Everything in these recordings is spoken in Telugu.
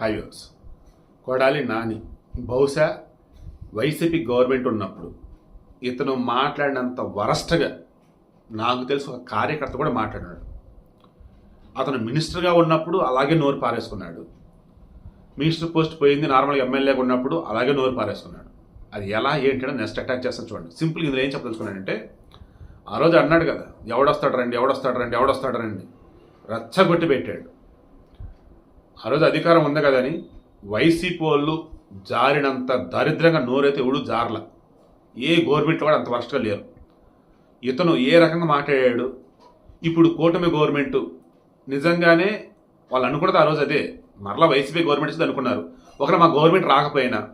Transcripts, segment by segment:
హైవేస్ కొడాలి నాని. బహుశా వైసీపీ గవర్నమెంట్ ఉన్నప్పుడు ఇతను మాట్లాడినంత వరస్ట్గా నాకు తెలిసి ఒక కార్యకర్త కూడా మాట్లాడాడు అతను మినిస్టర్గా ఉన్నప్పుడు అలాగే నోరు పారేసుకున్నాడు. మినిస్టర్ పోస్ట్ పోయింది నార్మల్గా ఎమ్మెల్యేగా ఉన్నప్పుడు అలాగే నోరు పారేసుకున్నాడు. అది ఎలా ఏంటంటే నెక్స్ట్ అటాక్ చేస్తాను చూడండి. సింపుల్ ఇందులో ఏం చెప్పదలుచుకున్నాడంటే ఆ రోజు అన్నాడు కదా ఎవడొస్తాడు రండి ఎవడొస్తాడు రండి ఎవడొస్తాడు రండి. రచ్చగొట్టి పెట్టాడు. ఆ రోజు అధికారం ఉంది కదని వైసీపీ వాళ్ళు జారినంత దరిద్రంగా నోరైతే ఎవడు జారల. ఏ గవర్నమెంట్ కూడా అంత వరస్ట్గా లేరు. ఇతను ఏ రకంగా మాట్లాడాడు? ఇప్పుడు కూటమి గవర్నమెంట్ నిజంగానే వాళ్ళు అనుకున్నది ఆ రోజు అదే. మరలా వైసీపీ గవర్నమెంట్ అనుకున్నారు. ఒకవేళ మా గవర్నమెంట్ రాకపోయినా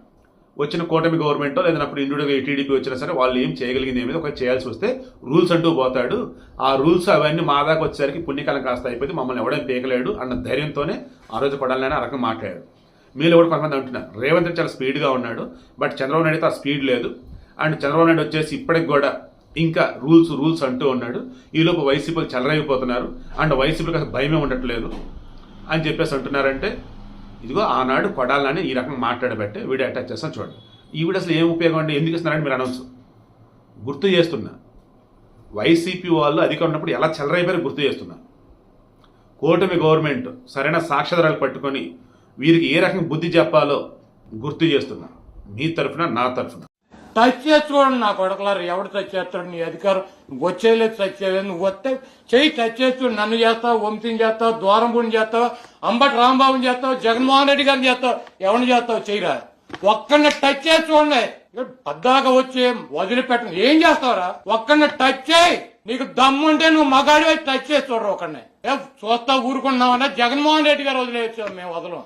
వచ్చిన కూటమి గవర్నమెంటో లేదా అప్పుడు ఇండివిడుగా టీడీపీ వచ్చినా సరే వాళ్ళు ఏం చేయగలిగింది ఏమి ఒక చేయాల్సి వస్తే రూల్స్ అంటూ పోతాడు. ఆ రూల్స్ అవన్నీ మా దాకా వచ్చేసరికి పుణ్యకాలం కాస్త అయిపోయింది. మమ్మల్ని ఎవడేం పీకలేడు అన్న ధైర్యంతోనే ఆ రోజు పడాలని ఆ రకంగా మాట్లాడాడు. మీరు కూడా కొంతమంది అంటున్నారు రేవంత్ రెడ్డి చాలా స్పీడ్గా ఉన్నాడు బట్ చంద్రబాబు నాయుడు ఆ స్పీడ్ లేదు. అండ్ చంద్రబాబు నాయుడు వచ్చేసి ఇప్పటికి కూడా ఇంకా రూల్స్ రూల్స్ అంటూ ఉన్నాడు. ఈలోపు వైసీపీలు చెలరైపోతున్నారు అండ్ వైసీపీకి అసలు భయమే ఉండట్లేదు అని చెప్పేసి అంటున్నారంటే ఇదిగో ఆనాడు కొడాలని ఈ రకంగా మాట్లాడబట్టే వీడియో అటాచ్ చేస్తాను చూడండి. ఈ అసలు ఏం ఉపయోగం అండి ఎందుకు ఇస్తున్నారని మీరు అనవచ్చు గుర్తు చేస్తున్నా. వైసీపీ వాళ్ళు అధికారం ఉన్నప్పుడు ఎలా చెలరైపోయారు గుర్తు చేస్తున్నా. కూటమి గవర్నమెంట్ సరైన సాక్ష్యాధారాలు పట్టుకొని వీరికి ఏ రకంగా బుద్ధి చెప్పాలో గుర్తు చేస్తున్నా. మీ తరఫున నా తరఫున. టచ్ చేసుకోండి నా కొడకలారు. ఎవడు టచ్ చేస్తాడు నీ అధికారం. వచ్చేలేదు టచ్ చేయలేదు నువ్వు వస్తే చెయ్యి టచ్ చేస్తూ నన్ను చేస్తావు? వంశీని చేస్తావు? ద్వారంపూడిని చేస్తావు? అంబటి రాంబాబుని చేస్తావు? జగన్మోహన్ రెడ్డి గారిని చేస్తావు? ఎవరిని చేస్తావు చెయ్యరా. ఒక్కడిని టచ్ చేసి చూడండి ఇక వచ్చి వదిలిపెట్టను ఏం చేస్తావురా? ఒక్కడిని టచ్ చేయి. నీకు దమ్ముంటే నువ్వు మగాడి టచ్ చేసి చూడరు ఒకడిని ఏ చూస్తా ఊరుకున్నావన్నా జగన్మోహన్ రెడ్డి గారు వదిలేసావు మేము వదలం.